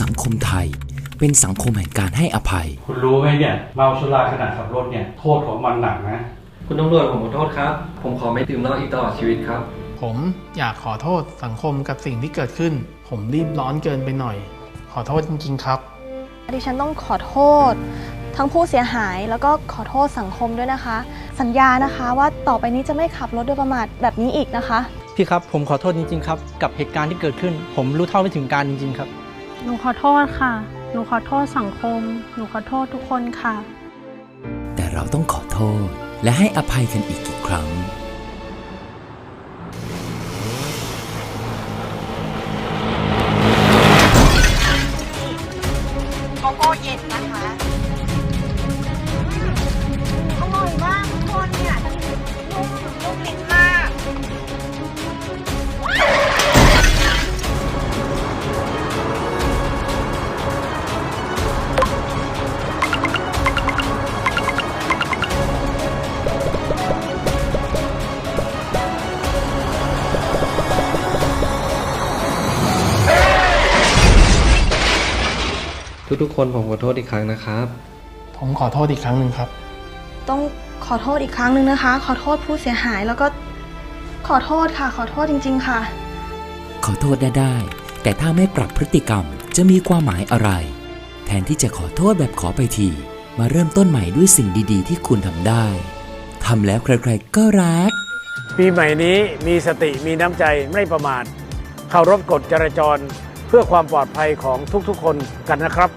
สังคมไทย เป็นสังคมแห่งการให้อภัย คุณรู้ไหมเนี่ยเมาสุราขณะขับรถเนี่ยโทษของมันหนักนะ คุณตำรวจผมขอโทษครับ ผมขอไม่ดื่มเหล้าอีกตลอดชีวิตครับ ผมอยากขอโทษสังคมกับสิ่งที่เกิดขึ้น ผมรีบร้อนเกินไปหน่อย ขอโทษจริงๆครับ ดิฉันต้องขอโทษ ทั้งผู้เสียหายแล้วก็ขอโทษสังคมด้วยนะคะ สัญญานะคะว่าต่อไปนี้จะไม่ขับรถโดยประมาทแบบนี้อีกนะคะ พี่ครับ ผมขอโทษจริงๆครับ กับเหตุการณ์ที่เกิดขึ้น ผมรู้เท่าไม่ถึงการจริงๆครับ หนูขอโทษค่ะ หนูขอโทษสังคม หนูขอโทษทุกคนค่ะ แต่เราต้องขอโทษและให้อภัยกันอีกกี่ครั้ง ทุกๆคนผมขอโทษอีกครั้งนะครับ ผมขอโทษอีกครั้งหนึ่งครับ ต้องขอโทษอีกครั้งหนึ่งนะคะ ขอโทษผู้เสียหายแล้วก็ขอโทษค่ะ ขอโทษจริง ๆ ค่ะ ขอโทษได้ได้ แต่ถ้าไม่ปรับพฤติกรรมจะมีความหมายอะไร แทนที่จะขอโทษแบบขอไปที มาเริ่มต้นใหม่ด้วยสิ่งดีๆ ที่คุณทำได้ทำแล้วใครๆก็รัก ปีใหม่นี้มีสติมีน้ำใจไม่ประมาทเคารพกฎจราจรเพื่อความปลอดภัยของทุกๆ คนกันนะครับ